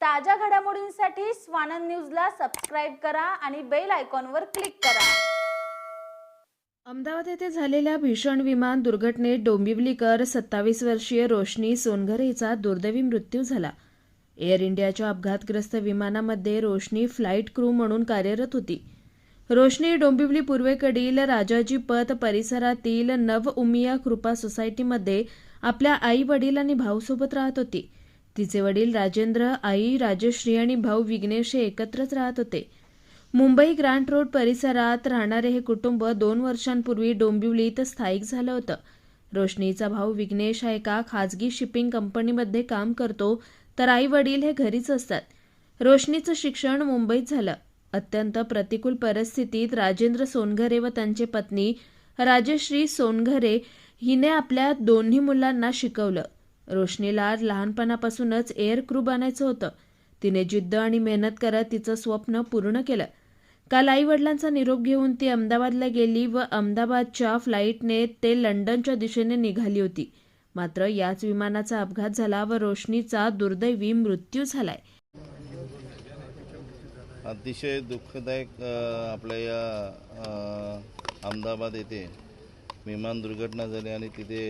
ताज्या घडामोडींसाठी स्वानंद न्यूजला सबस्क्राईब करा आणि बेल आयकॉनवर क्लिक करा. अहमदाबाद येथे झालेल्या भीषण विमान दुर्घटनेत डोंबिवलीकर सत्तावीस वर्षीय रोशनी सोनघरे हिचा दुर्दैवी मृत्यू झाला. एअर इंडियाच्या अपघातग्रस्त विमानामध्ये रोशनी फ्लाईट क्रू म्हणून कार्यरत होती. रोशनी डोंबिवली पूर्वेकडील राजाजी पथ परिसरातील नव उमिया कृपा सोसायटीमध्ये आपल्या आई वडील आणि भाऊसोबत राहत होती. तिचे वडील राजेंद्र आई राजश्री आणि भाऊ विघ्नेश हे एकत्रच राहत होते. मुंबई ग्रँट रोड परिसरात राहणारे हे कुटुंब दोन वर्षांपूर्वी डोंबिवलीत स्थायिक झालं होतं. रोशनीचा भाऊ विघ्नेश हा एका खाजगी शिपिंग कंपनीमध्ये काम करतो तर आई वडील हे घरीच असतात. रोशनीचं शिक्षण मुंबईत झालं. अत्यंत प्रतिकूल परिस्थितीत राजेंद्र सोनघरे व त्यांची पत्नी राजश्री सोनघरे हिने आपल्या दोन्ही मुलांना शिकवलं. रोशनीला लहानपणापासूनच एअर क्रू बनायचं होतं. तिने जिद्द आणि मेहनत करत तिचं स्वप्न पूर्ण केलं. काल आई वडिलांचा निरोप घेऊन ती अहमदाबादला गेली व अहमदाबादच्या फ्लाईटने ते लंडनच्या दिशेने निघाली होती. मात्र याच विमानाचा अपघात झाला व रोशनीचा दुर्दैवी मृत्यू झालाय. अतिशय दुःखदायक आपल्या या अहमदाबाद येथे विमान दुर्घटना झाली आणि तिथे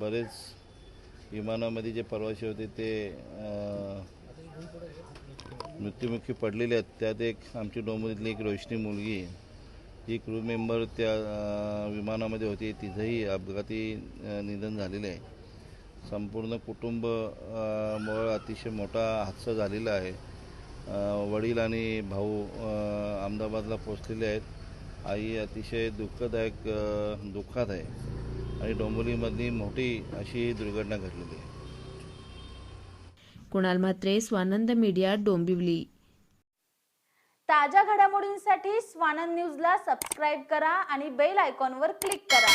बरेच विमानामध्ये जे प्रवासी होते ते मृत्युमुखी पडलेले आहेत. त्यात एक आमची डोंबरीतली एक रोशनी मुलगी ही क्रू मेंबर त्या विमानामध्ये होती. तिचंही अपघाती निधन झालेलं आहे. संपूर्ण कुटुंब मुळे अतिशय मोठा हादसा झालेला आहे. वडील आणि भाऊ अहमदाबादला पोचलेले आहेत. आई अतिशय दुःखदायक दुःखात आहे. आणि डोंबिवलीमधली मोठी अशी दुर्घटना घडलेली आहे. कुणाल म्हात्रे स्वानंद मीडिया डोंबिवली. ताज्या घडामोडींसाठी स्वानंद न्यूजला सबस्क्राईब करा आणि बेल आयकॉनवर क्लिक करा.